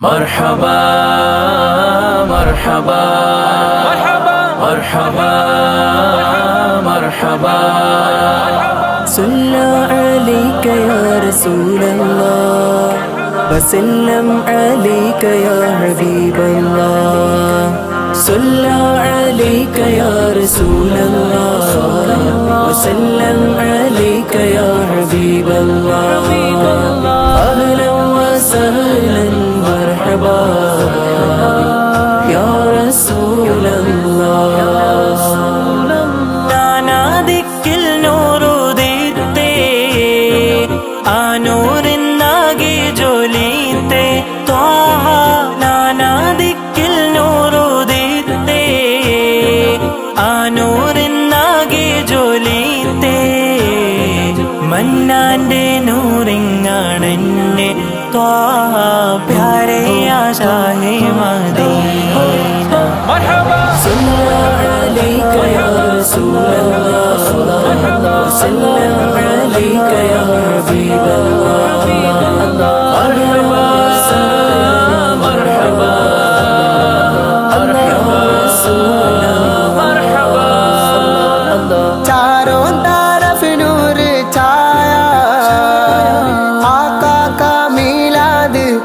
مرحبا مرحبا مرحبا مرحبا. صلى عليك يا رسول الله وسلم عليك يا حبيب الله. صلى عليك يا رسول الله وسلم عليك يا حبيب الله. മന്നാന്റെ നൂറിങ്ങാണെന്നെ പ്യാരയാ ഷാഹേ Medina സല്ലല്ലാഹു അലൈക യാ ഹബീബല്ലാഹ്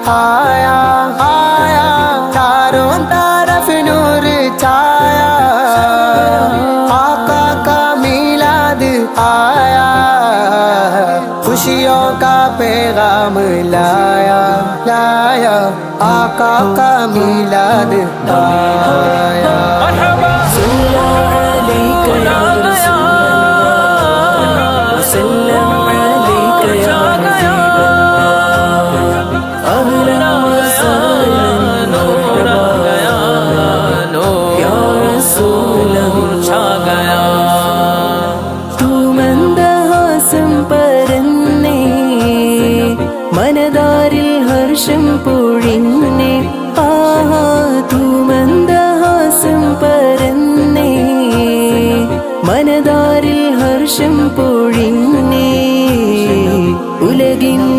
आया आया चारों तरफ नूर छाया आका का मिलाद आया खुशियों का पैगाम लाया लाया आका का मिलाद आया ഹർഷം പൊഴിഞ്ഞേ ആഹാ തൂ പരന്നേ. മനതാരിൽ ഹർഷം പൊഴിഞ്ഞേ ഉലകിനുളിവായുള്ള